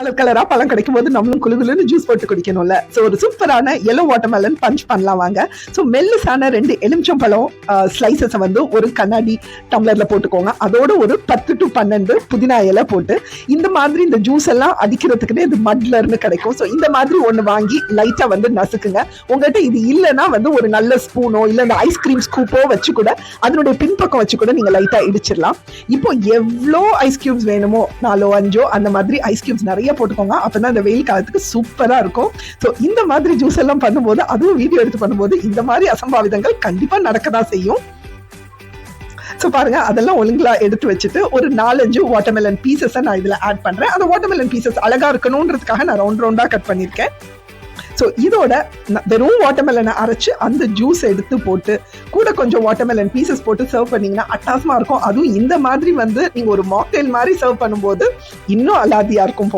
Colour கலரா பழம் கிடைக்கும் போது நம்மளும் குளுகுலுன்னு ஜூஸ் போட்டு குடிக்கணும்ல. ஸோ ஒரு சூப்பரான எல்லோ வாட்டர்மெலன் பஞ்ச் பண்ணலாம் வாங்க. ஸோ மெல்லிசான ரெண்டு எலுமிச்சம் பழம் ஸ்லைசஸை வந்து ஒரு கண்ணாடி டம்ளர்ல போட்டுக்கோங்க. அதோட ஒரு பத்து டு பன்னெண்டு புதினா இலை போட்டு இந்த மாதிரி இந்த ஜூஸ் எல்லாம் அடிக்கிறதுக்குன்னே இது மட்லர்னு கிடைக்கும். ஸோ இந்த மாதிரி ஒன்று வாங்கி லைட்டா வந்து நசுக்குங்க. உங்ககிட்ட இது இல்லைன்னா வந்து ஒரு நல்ல ஸ்பூனோ இல்லை இந்த ஐஸ்கிரீம் ஸ்கூப்போ வச்சு கூட அதனுடைய பின்பக்கம் வச்சு கூட நீங்க லைட்டா இடிச்சிடலாம். இப்போ எவ்வளோ ஐஸ் கியூப்ஸ் வேணுமோ நாலோ அஞ்சோ அந்த மாதிரி ஐஸ் கியூப்ஸ் நிறைய போட்டுக்கோங்க. அப்பதான் இந்த வெயில் காலத்துக்கு சூப்பரா இருக்கும். ஸோ இந்த மாதிரி ஜூஸ் எல்லாம் பண்ணும்போது அதுவும் வீடியோ எடுத்து பண்ணும்போது இந்த மாதிரி அசம்பாவிதங்கள் கண்டிப்பா நடக்கதான் செய்யும். ஸோ பாருங்க அதெல்லாம் ஒழுங்கா எடுத்து வச்சுட்டு ஒரு நாலஞ்சு வாட்டர்மெலன் பீசஸை நான் இதுல ஆட் பண்றேன். அந்த வாட்டர்மெலன் பீசஸ் அழகா இருக்கணுன்றதுக்காக நான் ரவுண்ட் ரவுண்டா கட் பண்ணியிருக்கேன். ஸோ இதோட வெறும் வாட்டர்மெலனை அரைச்சு அந்த ஜூஸ் எடுத்து போட்டு கூட கொஞ்சம் வாட்டர்மெலன் பீசஸ் போட்டு சர்வ் பண்ணீங்கன்னா அட்டாசமா இருக்கும். அதுவும் இந்த மாதிரி வந்து நீங்க ஒரு மாக்டெயில் மாதிரி சர்வ் பண்ணும்போது இன்னும் அலாதியா இருக்கும்